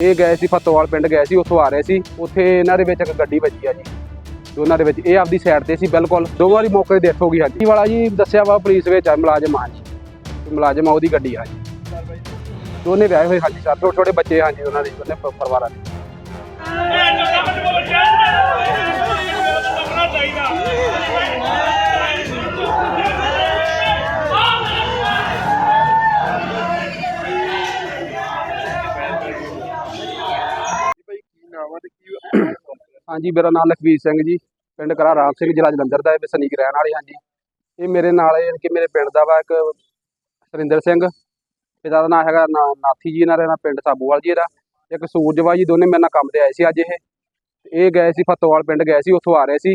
ਇਹ ਗਏ ਸੀ ਫਤੋਵਾਲ ਪਿੰਡ, ਗਏ ਸੀ, ਉੱਥੋਂ ਆ ਰਹੇ ਸੀ। ਉੱਥੇ ਇਹਨਾਂ ਦੇ ਵਿੱਚ ਇੱਕ ਗੱਡੀ ਵੱਜੀ ਆ ਜੀ। ਦੋਨਾਂ ਦੇ ਵਿੱਚ, ਇਹ ਆਪਦੀ ਸਾਈਡ ਤੇ ਸੀ, ਬਿਲਕੁਲ। ਦੋ ਵਾਰੀ ਮੌਕੇ ਤੇ ਡੈਥ ਹੋ ਗਈ ਹਾਂਜੀ ਵਾਲਾ ਜੀ ਦੱਸਿਆ ਵਾ ਪੁਲਿਸ ਵਿੱਚ ਆ, ਮੁਲਾਜ਼ਮ ਆ ਜੀ। ਮੁਲਾਜ਼ਮ ਆ, ਉਹਦੀ ਗੱਡੀ ਆ ਜੀ। ਦੋਨੇ ਵਿਆਹੇ ਹੋਏ ਹਾਂਜੀ ਸਰ ਛੋਟੇ ਛੋਟੇ ਬੱਚੇ ਹਾਂਜੀ ਉਹਨਾਂ ਦੇ ਦੋਨੇ ਪਰਿਵਾਰਾਂ ਦੇ ਭਾਈ ਕੀ ਨਾਮ ਆ ਤੇ ਕੀ ਹਾਂਜੀ, ਮੇਰਾ ਨਾਮ ਲਖਵੀਰ ਸਿੰਘ ਜੀ, ਪਿੰਡ ਕਰਾ ਰਾਮ ਸਿੰਘ, ਜ਼ਿਲ੍ਹਾ ਜਲੰਧਰ ਦਾ, ਇਹ ਵਸਨੀਕ ਰਹਿਣ ਵਾਲੇ ਹਾਂਜੀ ਇਹ ਮੇਰੇ ਨਾਲ ਯਾਨੀ ਕਿ ਮੇਰੇ ਪਿੰਡ ਦਾ ਵਾ ਇੱਕ ਸਰਿੰਦਰ ਸਿੰਘ, ਪਿਤਾ ਦਾ ਨਾਮ ਹੈਗਾ ਨਾਥੀ ਜੀ ਇਹਨਾਂ ਦਾ ਪਿੰਡ ਸਾਬੂਵਾਲ ਜੀ ਇਹਦਾ। ਇੱਕ ਸੂਰਜਵਾ ਜੀ ਦੋਨੇ ਮੇਰੇ ਨਾਲ ਕੰਮ ਤੇ ਆਏ ਸੀ ਅੱਜ ਇਹ। ਇਹ ਗਏ ਸੀ ਫਤੋਵਾਲ ਪਿੰਡ, ਗਏ ਸੀ, ਉੱਥੋਂ ਆ ਰਹੇ ਸੀ।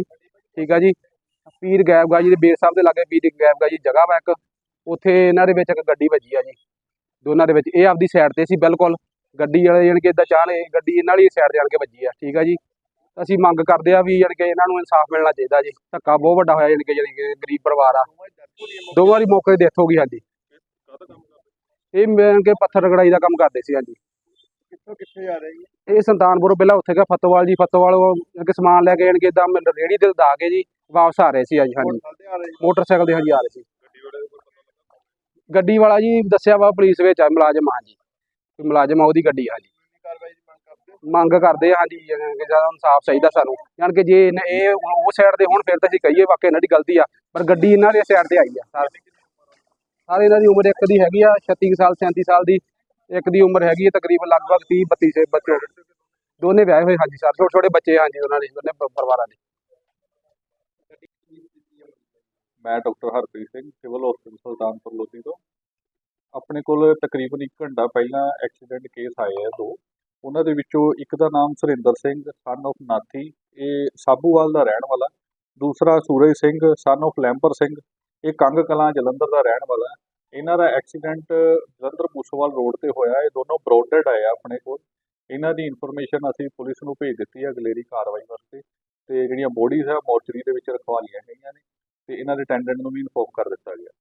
ਠੀਕ ਆ ਜੀ। ਪੀਰ ਗੈਬਗਾ ਜੀ ਦੇ ਬੇਰ ਸਾਹਿਬ ਦੇ ਲਾਗੇ ਪੀਰ ਗੈਬਗਾ ਜੀ ਜਗ੍ਹਾ ਵਾ ਇੱਕ। ਉੱਥੇ ਇਹਨਾਂ ਦੇ ਵਿੱਚ ਇੱਕ ਗੱਡੀ ਵੱਜੀ ਆ ਜੀ। ਦੋਨਾਂ ਦੇ ਵਿੱਚ, ਇਹ ਆਪਦੀ ਸਾਈਡ ਤੇ ਸੀ, ਬਿਲਕੁਲ। ਗੱਡੀ ਵਾਲੇ ਜਾਣੀ ਕਿ ਇਦਾਂ ਚਾਹ ਲਏ ਗੱਡੀ ਇਹਨਾਂ ਵਾਲੀ ਸਾਈਡ ਜਾਣ ਕੇ ਵੱਜੀ ਆ। ਠੀਕ ਆ ਜੀ। ਅਸੀਂ ਮੰਗ ਕਰਦੇ ਆ ਵੀ ਜਾਣੀ ਕਿ ਇਹਨਾਂ ਨੂੰ ਇਨਸਾਫ ਮਿਲਣਾ ਚਾਹੀਦਾ ਜੀ। ਧੱਕਾ ਬਹੁਤ ਵੱਡਾ ਹੋਇਆ ਜਾਣੀ ਕਿ ਜਾਣੀ ਕਿ ਗਰੀਬ ਪਰਿਵਾਰ ਆ। ਦੋ ਵਾਰੀ ਮੌਕੇ ਤੇ ਡੈਥ ਹੋ ਗਈ ਹਾਂਜੀ ਇਹ ਮੈਂ ਕਿ ਪੱਥਰ ਰਗੜਾਈ ਦਾ ਕੰਮ ਕਰਦੇ ਸੀ ਹਾਂਜੀ। ਕਿੱਥੋਂ ਕਿੱਥੇ ਆ ਰਹੀ ਹੈ ਇਹ ਸੰਤਾਨਪੁਰੋਂ ਪਹਿਲਾਂ ਉੱਥੇ ਗਿਆ ਫਤੋਵਾਲ ਜੀ। ਫਤੋਵਾਲ ਕਿ ਸਮਾਨ ਲੈ ਕੇ ਜਾਣੀ ਕਿ ਇਦਾਂ ਰੇੜੀ ਤੇ ਦਾ ਕੇ ਜੀ ਵਾਪਸ ਆ ਰਹੇ ਸੀ ਅੱਜ ਹਾਂਜੀ। ਮੋਟਰਸਾਈਕਲ ਤੇ ਹਾਂਜੀ ਆ ਰਹੇ ਸੀ। ਗੱਡੀ ਵਾਲੇ ਦੇ ਕੋਲ ਪਤਾ ਲੱਗਾ। ਗੱਡੀ ਵਾਲਾ ਜੀ ਦੱਸਿਆ ਵਾ ਪੁਲਿਸ ਵਿੱਚ ਆ ਮੁਲਾਜ਼ਮ ਆ ਜੀ। ਮੁਲਾਜ਼ਮ ਆ ਉਹਦੀ ਗੱਡੀ ਆ ਜੀ। ਮੰਗ ਕਰਦੇ ਹੋ? ਆ, ਹਾਂਜੀ ਜ਼ਿਆਦਾ ਇਨਸਾਫ ਚਾਹੀਦਾ ਸਾਨੂੰ। ਯਾਨੀ ਕਿ ਜੇ ਇਹ ਉਹ ਸਾਈਡ ਤੇ ਹੁਣ, ਫਿਰ ਤਾਂ ਅਸੀਂ ਕਹੀਏ ਵਾਕਿਆ ਇਹਨਾਂ ਦੀ ਗਲਤੀ ਆ। ਪਰ ਗੱਡੀ ਇਹਨਾਂ ਦੇ ਸਾਈਡ ਤੇ ਆਈ ਆ। ਸਾਰੇ ਸਾਰੇ ਇਹਨਾਂ ਦੀ ਉਮਰ ਇੱਕ ਦੀ ਹੈਗੀ ਆ 36 ਸਾਲ 37 ਸਾਲ ਦੀ। ਇੱਕ ਦੀ ਉਮਰ ਹੈਗੀ ਆ ਤਕਰੀਬਨ ਲਗਭਗ 30 32 ਬੱਚੇ। ਦੋਨੇ ਵਿਆਹੇ ਹੋਏ, ਹਾਂਜੀ, ਸਰ। ਛੋਟੇ ਛੋਟੇ ਬੱਚੇ ਹਾਂਜੀ, ਉਹਨਾਂ ਦੇ, ਦੋਨੇ ਪਰਿਵਾਰਾਂ ਦੇ। ਮੈਂ doctor Harpreet Singh, civil hospital Sultanpur, Lodhi ਤੋਂ। ਆਪਣੇ ਕੋਲ ਤਕਰੀਬਨ 1 ਘੰਟਾ ਪਹਿਲਾਂ ਐਕਸੀਡੈਂਟ ਕੇਸ ਆਏ ਆ ਦੋ। ਉਹਨਾਂ ਦੇ ਵਿੱਚੋਂ ਇੱਕ ਦਾ ਨਾਮ ਸੁਰਿੰਦਰ ਸਿੰਘ ਸਨ of ਨਾਥੀ, ਇਹ ਸਾਬੂਵਾਲ ਦਾ ਰਹਿਣ ਵਾਲਾ। ਦੂਸਰਾ ਸੂਰਜ ਸਿੰਘ ਸਨ of ਲੈਂਪਰ ਸਿੰਘ, ਇਹ ਕੰਗ ਕਲਾਂ ਜਲੰਧਰ ਦਾ ਰਹਿਣ ਵਾਲਾ। ਇਹਨਾਂ ਦਾ ਐਕਸੀਡੈਂਟ ਜਲੰਧਰ ਮੂਸੋਵਾਲ ਰੋਡ ਤੇ ਹੋਇਆ। ਇਹ ਦੋਨੋਂ ਬਰੋਡਡ ਆਏ ਆ ਆਪਣੇ ਕੋਲ। ਇਹਨਾਂ ਦੀ ਇਨਫੋਰਮੇਸ਼ਨ ਅਸੀਂ ਪੁਲਿਸ ਨੂੰ ਭੇਜ ਦਿੱਤੀ ਹੈ ਅਗਲੇਰੀ ਕਾਰਵਾਈ ਵਾਸਤੇ। ਤੇ ਜਿਹੜੀਆਂ ਬੋਡੀਜ਼ ਆ ਮੋਰਚਰੀ ਦੇ ਵਿੱਚ ਰਖਵਾ ਲਈਆਂ ਗਈਆਂ ਨੇ। ਤੇ ਇਹਨਾਂ ਦੇ ਅਟੈਂਡੈਂਟ ਨੂੰ ਵੀ ਇਨਫੋਰਮ ਕਰ ਦਿੱਤਾ ਗਿਆ।